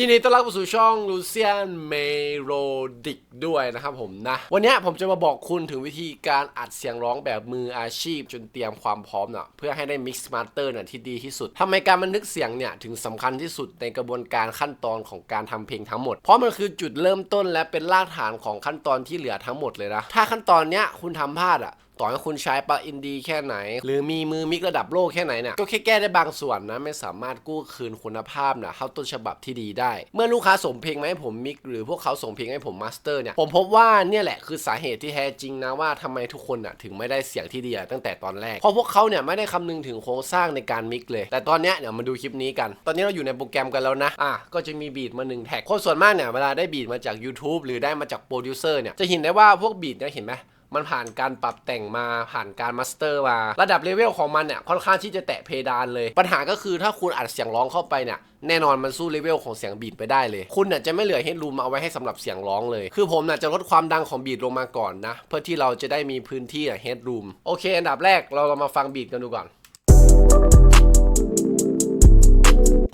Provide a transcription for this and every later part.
ทีนี้ต้อนรับเข้าสู่ช่องลูเซียนเมโรดิกด้วยนะครับผมนะ วันนี้ผมจะมาบอกคุณถึงวิธีการอัดเสียงร้องแบบมืออาชีพ จนเตรียมความพร้อมเนาะเพื่อให้ได้มิกซ์มาสเตอร์เนี่ยที่ดีที่สุดทำไมการบันทึกเสียงเนี่ย ถึงสำคัญที่สุดในกระบวนการขั้นตอนของการทำเพลงทั้งหมด เพราะมันคือจุดเริ่มต้นและเป็นรากฐานของขั้นตอนที่เหลือทั้งหมดเลยนะถ้าขั้นตอนเนี้ยคุณทำพลาดอะ ต่อให้คุณใช้ปลั๊กอินดีแค่ไหน หรือมีมือมิกระดับโลกแค่ไหนเนี่ยก็แค่แก้ได้บางส่วนนะไม่สามารถกู้คืนคุณภาพนะเข้าต้นฉบับที่ดีได้ เมื่อลูกค้าส่งเพลงมาให้ผมมิกหรือพวกเขาส่งเพลงให้ผมมาสเตอร์เนี่ยผมพบว่าเนี่ยแหละคือสาเหตุที่แท้จริงนะว่าทำไมทุกคนอะถึงไม่ได้เสียงที่ดีตั้งแต่ตอนแรกเพราะพวกเขาเนี่ยไม่ได้คำนึงถึงโครงสร้างในการมิกเลย แต่ตอนเนี้ยเดี๋ยวมาดูคลิปนี้กัน ตอนนี้เราอยู่ในโปรแกรมกันแล้วนะอะก็จะมีบีทมาหนึ่งแท็กคนส่วนมากเนี่ยเวลาได้บีทมาจาก YouTube หรือได้มาจากโปรดิวเซอร์เนี่ยจะเห็นได้ว่าพวกบีทเนี่ยเห็นไหม มันผ่านการปรับแต่งมาผ่านการมาสเตอร์มา ระดับเลเวลของมันเนี่ยค่อนข้างที่จะแตะเพดานเลย ปัญหาก็คือถ้าคุณอัดเสียงร้องเข้าไปเนี่ยแน่นอนมันสู้เลเวลของเสียงบีทไปได้เลย คุณเนี่ยจะไม่เหลือเฮดรูมเอาไว้ให้สำหรับเสียงร้องเลย คือผมน่ยจะลดความดังของบีทลงมาก่อนนะ เพื่อที่เราจะได้มีพื้นที่เฮดรูมโอเค อันดับแรกเราเรามาฟังบีทกันดูก่อน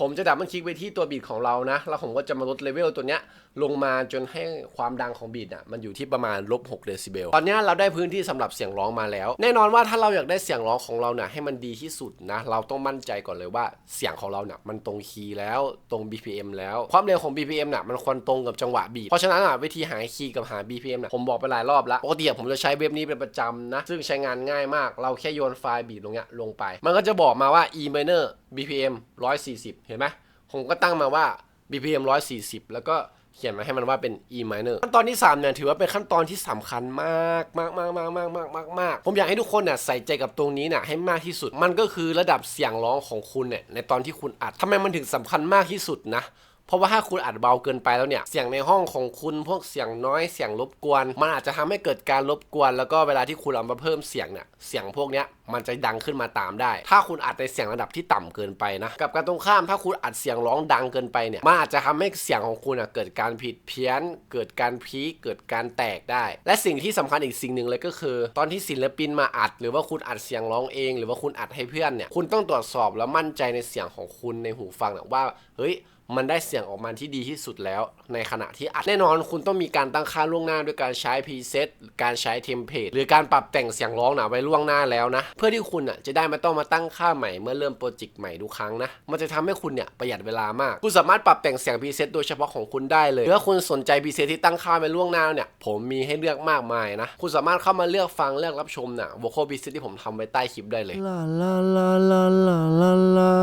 ผมจะดับมันคลิกไปที่ตัวบีทของเรานะ แล้วผมก็จะมาลดเลเวลตัวเนี้ยลงมาจนให้ความดังของบีทอะมันอยู่ที่ประมาณลบ6เดซิเบล ตอนนี้เราได้พื้นที่สำหรับเสียงร้องมาแล้ว แน่นอนว่าถ้าเราอยากได้เสียงร้องของเราเนี่ยให้มันดีที่สุดนะ เราต้องมั่นใจก่อนเลยว่าเสียงของเราเนี่ยมันตรงคีย์แล้วตรง BPM แล้ว ความเร็วของ BPM เนี่ยมันควรตรงกับจังหวะบีทเพราะฉะนั้นอะวิธีหาคีย์กับหา BPM เนี่ยผมบอกไปหลายรอบแล้ว ปกติผมจะใช้เว็บนี้เป็นประจำนะ ซึ่งใช้งานง่ายมาก เราแค่โยนไฟล์บีทลงเนี้ยลงไป มันก็จะบอกมาว่า E minor BPM 140 เห็นไหมผมก็ตั้งมาว่า BPM 140 แล้วก็เขียนมาให้มันว่าเป็น E minor ขั้นตอนที่3เนี่ยถือว่าเป็นขั้นตอนที่สำคัญมากมากมากมากมากมากมากมากผมอยากให้ทุกคนเนี่ยใส่ใจกับตรงนี้เนี่ยให้มากที่สุด มันก็คือระดับเสียงร้องของคุณเนี่ยในตอนที่คุณอัดทำไมมันถึงสำคัญมากที่สุดนะ เพราะว่าถ้าคุณอัดเบาเกินไปแล้วเนี่ย เสียงในห้องของคุณพวกเสียงน้อยเสียงรบกวน มันอาจจะทำให้เกิดการรบกวน แล้วก็เวลาที่คุณเอามาเพิ่มเสียงเนี่ยเสียงพวกเนี้ยมันจะดังขึ้นมาตามได้ ถ้าคุณอัดในเสียงระดับที่ต่ำเกินไปนะ กับการตรงข้ามถ้าคุณอัดเสียงร้องดังเกินไปเนี่ย มันอาจจะทำให้เสียงของคุณอะเกิดการผิดเพี้ยน เกิดการพีคเกิดการแตกได้ และสิ่งที่สำคัญอีกสิ่งหนึ่งเลยก็คือ ตอนที่ศิลปินมาอัด หรือว่าคุณอัดเสียงร้องเอง หรือว่าคุณอัดให้เพื่อนเนี่ย คุณต้องตรวจสอบแล้วมั่นใจในเสียงของคุณในหูฟังนะว่า เฮ้ย มันได้เสียงออกมาที่ดีที่สุดแล้ว ในขณะที่อัดแน่นอนคุณต้องมีการตั้งค่าล่วงหน้าด้วยการใช้พรีเซตการใช้เทมเพลตหรือการปรับแต่งเสียงร้องนะไว้ล่วงหน้าแล้วนะ เพื่อที่คุณอะจะได้ไม่ต้องมาตั้งค่าใหม่เมื่อเริ่มโปรเจกต์ใหม่ทุกครั้งนะ มันจะทำให้คุณเนี่ยประหยัดเวลามาก คุณสามารถปรับแต่งเสียงพรีเซตโดยเฉพาะของคุณได้เลยถ้าคุณสนใจพรีเซตที่ตั้งค่าไว้ล่วงหน้าเนี่ย ผมมีให้เลือกมากมายนะ คุณสามารถเข้ามาเลือกฟังเลือกรับชมน่ะ vocal preset ที่ผมทำไว้ใต้คลิปได้เลยลาลาลาลาลาลาลา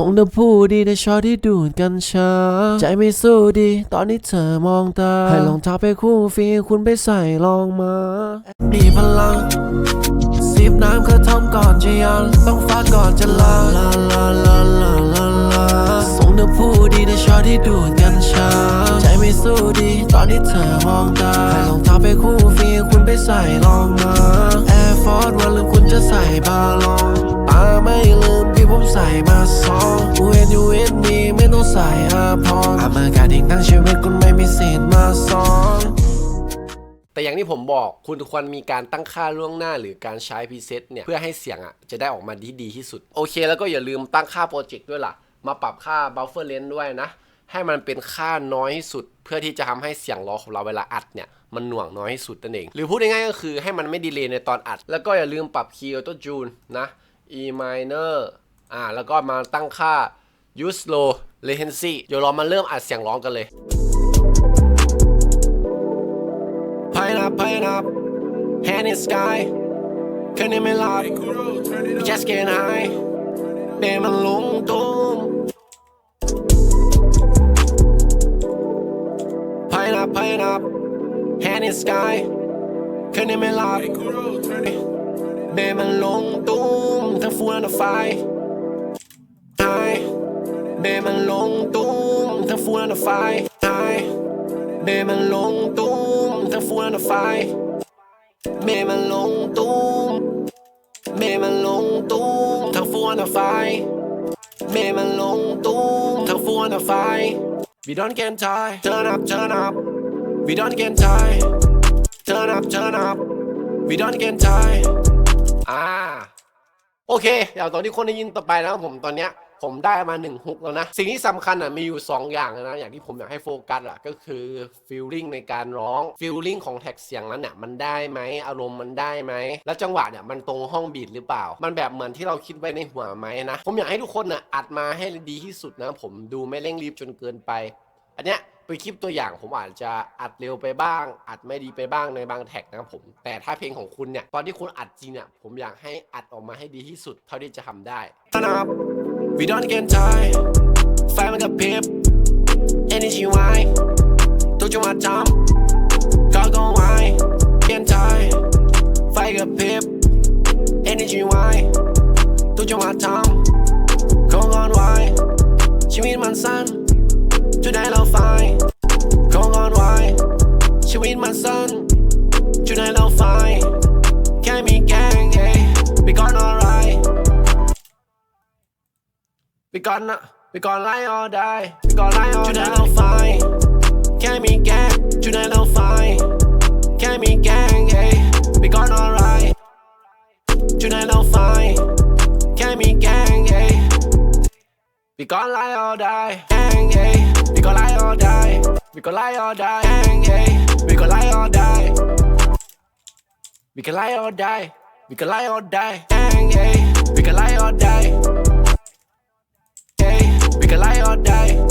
ส่งเธอผู้ดีในชอที่ดูดกันชาใจไม่สู้ดี ตอนนี้เธอมองตา ให้รองเท้าไปคู่ฟีคุณไปใส่ลองมามีพลังสิบน้ำกระทำก่อนจะยัง ต้องฟาดก่อนจะลาลาลาลาลาลาลาส่งเธอผู้ดีในชอที่ดูดกันชาใจไม่สู้ดี ตอนนี้เธอมองตา ให้รองเท้าไปคู่ฟีคุณไปใส่ลองมา Air Force วันหรือคุณจะใส่บาล แต่อย่างที่ผมบอกคุณควรมีการตั้งค่าล่วงหน้า หรือการใช้พรีเซตเนี่ยเพื่อให้เสียงอะจะได้ออกมาที่ดีที่สุด โอเค แล้วก็อย่าลืมตั้งค่าโปรเจกต์ด้วยล่ะ มาปรับค่า buffer length ด้วยนะ ให้มันเป็นค่าน้อยที่สุด เพื่อที่จะทำให้เสียงร้องของเราเวลาอัดเนี่ยมันหน่วงน้อยที่สุดนั่นเอง หรือพูดง่ายๆก็คือให้มันไม่ดีเลย์ในตอนอัด แล้วก็อย่าลืมปรับคีย์ออโต้จูนนะ E minor อ่าแล้วก็มาตั้งค่า use low latency เดี๋ยวเรามาเริ่มอัดเสียงร้องกันเลย up, pine up, hand in sky คืนนี้ไม่หลับ just get high เดมันลงตุ้ม Pine up, pine up, hand in sky คืนนี้ไม่หลับเดมันลงตุ้มทั้งฟูและไฟ High เดมันลงตุ้มทั้งฟูและไฟ High เบมันลงตุ้ม ทั้งฟูและไฟเบมันลงตุ้มเบมันลงตุ้มทั้งฟูและไฟเบมันลงตุ้มทั้งฟูและไฟ We don't get tired Turn up turn up We don't get tired Turn up turn up We don't get tired อ่าโอเคอย่างตอนที่คนได้ยินต่อไปนะครับผมตอนเนี้ย ผมได้มาหนึ่งฮุกแล้วนะ สิ่งที่สำคัญอะมีอยู่ 2 อย่างนะ อย่างที่ผมอยากให้โฟกัสอะก็คือฟีลลิ่งในการร้องฟีลลิ่งของแท็กเสียงนั้นเนี่ยมันได้ไหมอารมณ์มันได้ไหม แล้วจังหวะเนี่ยมันตรงห้องบีทหรือเปล่า มันแบบเหมือนที่เราคิดไว้ในหัวไหมนะ ผมอยากให้ทุกคนอะอัดมาให้ดีที่สุดนะ ผมดูไม่เร่งรีบจนเกินไป อันเนี้ยเป็นคลิปตัวอย่างผมอาจจะอัดเร็วไปบ้าง อัดไม่ดีไปบ้างในบางแท็กนะครับผม แต่ถ้าเพลงของคุณเนี่ยตอนที่คุณอัดจริงเนี่ยผมอยากให้อัดออกมาให้ดีที่สุดเท่าที่จะทำได้ Turn up we don't get tired ไฟมันกับพริบ energy ไว้ตัวจังหวะจำก็ก็ไว้ get tired ไฟกับพริบ energy ไว้ตัวจังหวะจำก็ก่อนไว้ชีวิตมันสั้นจุดไหนเราไฟคงอ่อนไหวชีวิตมันสั้นจุดไหนเราไฟแค่มีแกง ไปก่อนนะไปก่อนไล่ออได้ไปก่อนไล่ออจุดไหนเราไฟแค่มีแกงจุดไหนเราไฟแค่มีแกงเอ้ไปก่อนอะไรจุดไหนเราไฟแค่มีแกงเอ้ We gon' lie all day, gang, hey. We gon' lie all day. We gon' lie all day, gang, hey. We gon' lie all day. We can lie all day. We can lie all day, gang, hey. We can lie all day. Hey, we can lie all day.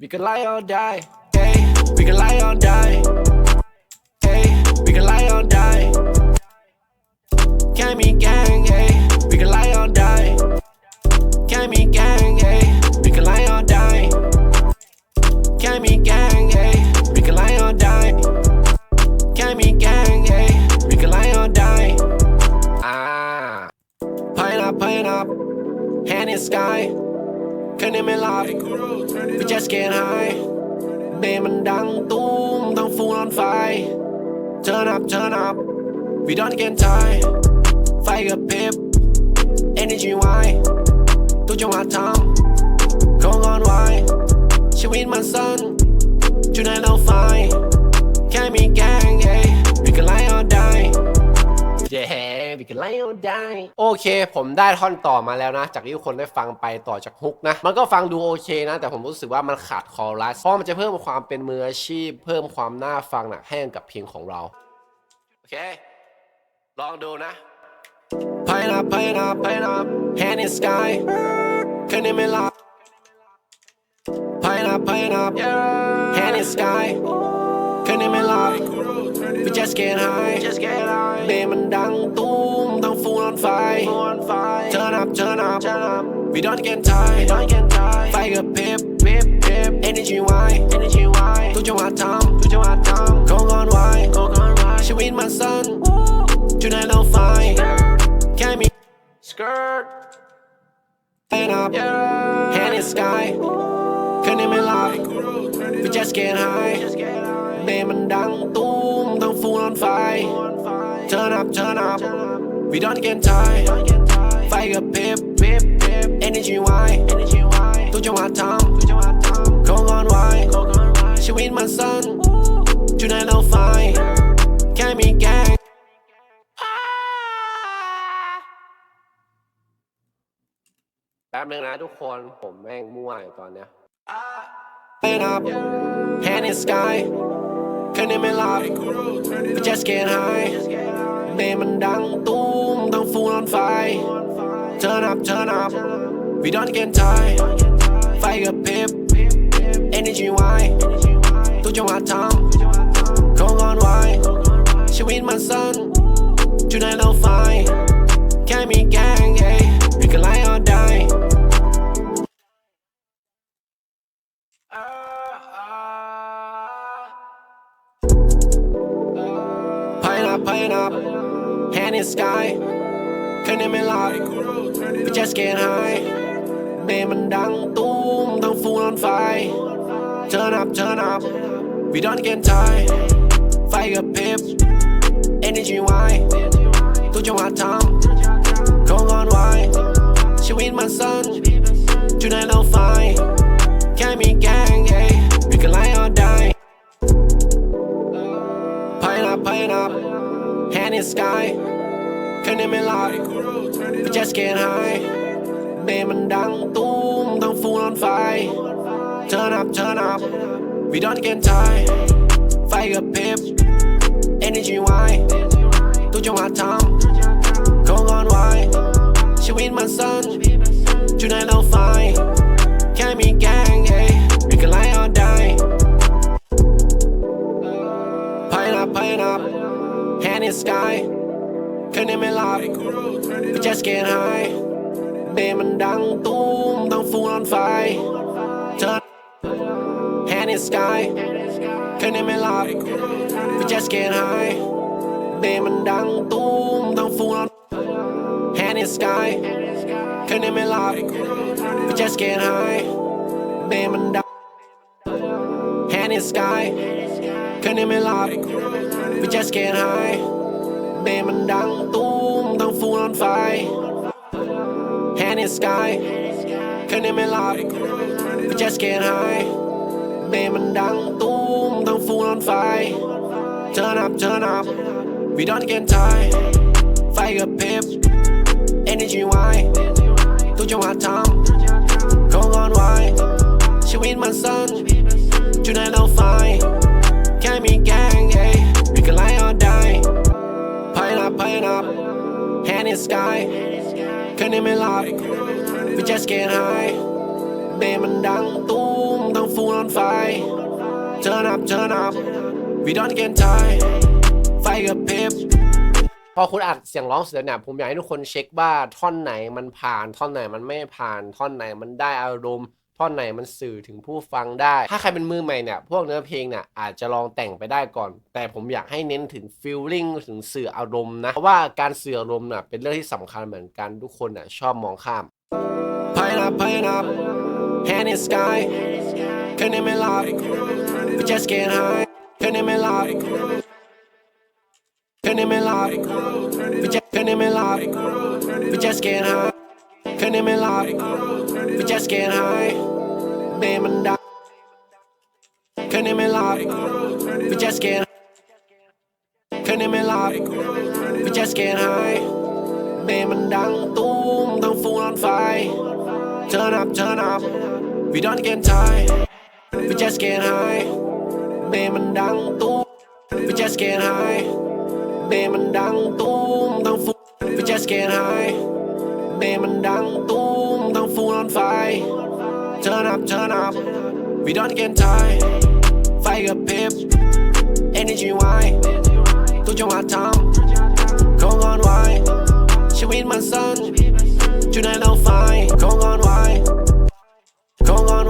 We can lie all day. Hey, we can lie all day. Hey, we can lie all day. Can't be gang, hey. We can lie all day. Can't be gang, hey. คืนนี้ไม่หลับ We just get high เบมันดังตุ้มต้องฟูนอนไฟ Turn up, turn up We don't get tired ไฟกับพิบ Energy ไว้ตัวจังหวะทำคงอ่อนไหวชีวิตมันสั้นจุดไหนเราไฟแค่มีแกงเอ้ we can lie all day yeah we can lie all day โอเค ผมได้ท่อนต่อมาแล้วนะ จากที่ทุกคนได้ฟังไปต่อจากฮุกนะ มันก็ฟังดูโอเคนะ แต่ผมรู้สึกว่ามันขาดคอรัสเพราะมันจะเพิ่มความเป็นมืออาชีพ เพิ่มความน่าฟังนะให้กับเพลงของเรา โอเค ลองดูนะ Pine up, pine up, pine up, hand in sky. คืนนี้ไม่หลับ Pine up, pine up, hand in sky. em er lock Vi just get high Để mình đang tung Đang We don't get tired. Fire a pip, pip, pip. Energy wine Tôi cho hoa thăm Không ngon wine She with my son. Tonight I'll find Cami Skirt. Stand up? Hand in sky. Couldn't even lie We just get high มันดังตุ้มต้องฟูนอนไฟ turn up turn up we don't get tired ไฟกับเพริบ energy ไว้ตัวจังหวะทำคงอ่อนไหวชีวิตมันสั้นจุดไหนเราไฟ แค่มีแกงแป๊บนึงนะทุกคนผมแม่งมั่วอยู่ตอนเนี้ย Hand up hand in sky คืนนี้ไม่หลับ We just get high เบมันดังตุ้มต้องฟูนอนไฟ Turn up turn up We don't get tired ไฟกับพริบ Energy ไว้ตัวจังหวะทำคงอ่อนไหวชีวิตมันสั้นจุดไหนเราไฟ แค่มีแกงเอ้ We can lie all day Pine up, pine up, hand in sky คืนนี้ไม่หลับ We just get high เบมันดังตุ้มต้องฟูนอนไฟ Turn up, turn up We don't get tired ไฟกับพริบ Energy wide ทุกจังหวะทำ hand in sky คืนนี้ไม่หลับ We just get high เบเบมันดังตูมต้องฟูนอนไฟ Turn up turn up we don't get tired ไฟกับเพบ energy ไวตัวจังหวะทำคงอ่อนไหวชีวิตมันสั้นจุดไหนเราไฟแค่มีแกงเอ้ย we can lie all day Pine up, pine up, hand in sky คืนนี้ไม่หลับ we just get high เบมันดังตูมต้องฟูนอนไฟ Turn hand in sky คืนนี้ไม่หลับ we just get high เบมันดังตูมต้องฟูนอน hand in sky คืนนี้ไม่หลับ we just get high เบมันดัง hand in sky คืนนี้ไม่หลับ we just get high เบมันดังตูมต้องฟูนอนไฟ hand in sky คืนนี้ไม่หลับ we just get high เบมันดังตูมต้องฟูนอนไฟ turn up turn up we don't get tired ไฟกับเพบ energy ไวทุกจังหวะทำคงอ่อนไหวชีวิตมันสั้นจุดไหนเราไฟแค่มีแกงเอ้ย we can lie all the sky คืนนี้ไม่หลับ we just can't high เบมันดังตูมต้องฟูนอนไฟ turn up turn up we don't get tired ไฟกับเพบพอคุณอัดเสียงร้องเสร็จเนี่ยผมอยากให้ทุกคนเช็คว่าท่อนไหนมันผ่านท่อนไหนมันไม่ผ่านท่อนไหนมันได้อารมณ์ ท่อนไหนมันสื่อถึงผู้ฟังได้ ถ้าใครเป็นมือใหม่เนี่ย พวกเนื้อเพลงเนี่ยอาจจะลองแต่งไปได้ก่อน แต่ผมอยากให้เน้นถึงฟีลลิ่งถึงสื่ออารมณ์นะ เพราะว่าการสื่ออารมณ์น่ะเป็นเรื่องที่สำคัญเหมือนกันทุกคนน่ะชอบมองข้าม Pine up, pine up, hand in sky คืนนี้ไม่หลับ we just get high คืนนี้ไม่หลับคืนนี้ไม่หลับ we just คืนนี้ไม่หลับ we just get high คืนนี้ไม่หลับ we just get high เบมันดังคืนนี้ไม่หลับ we just get คืนนี้ไม่หลับ we just get high เบมันดังตูมต้องฟูนอนไฟ turn up turn up we don't get tired we just get high เบมันดังตูม we just get high เบมันดังตูมต้องฟู we just get high เบมัน up turn up we don't get tired ไฟกับเพบ energy ไวทุกจังหวะทำคงอ่อนไหวชีวิตมันสั้นจุดไหนเราไฟคงอ่อนไหวคงอ่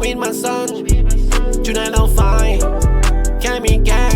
With my son. Tonight I'm fine. Can't be get?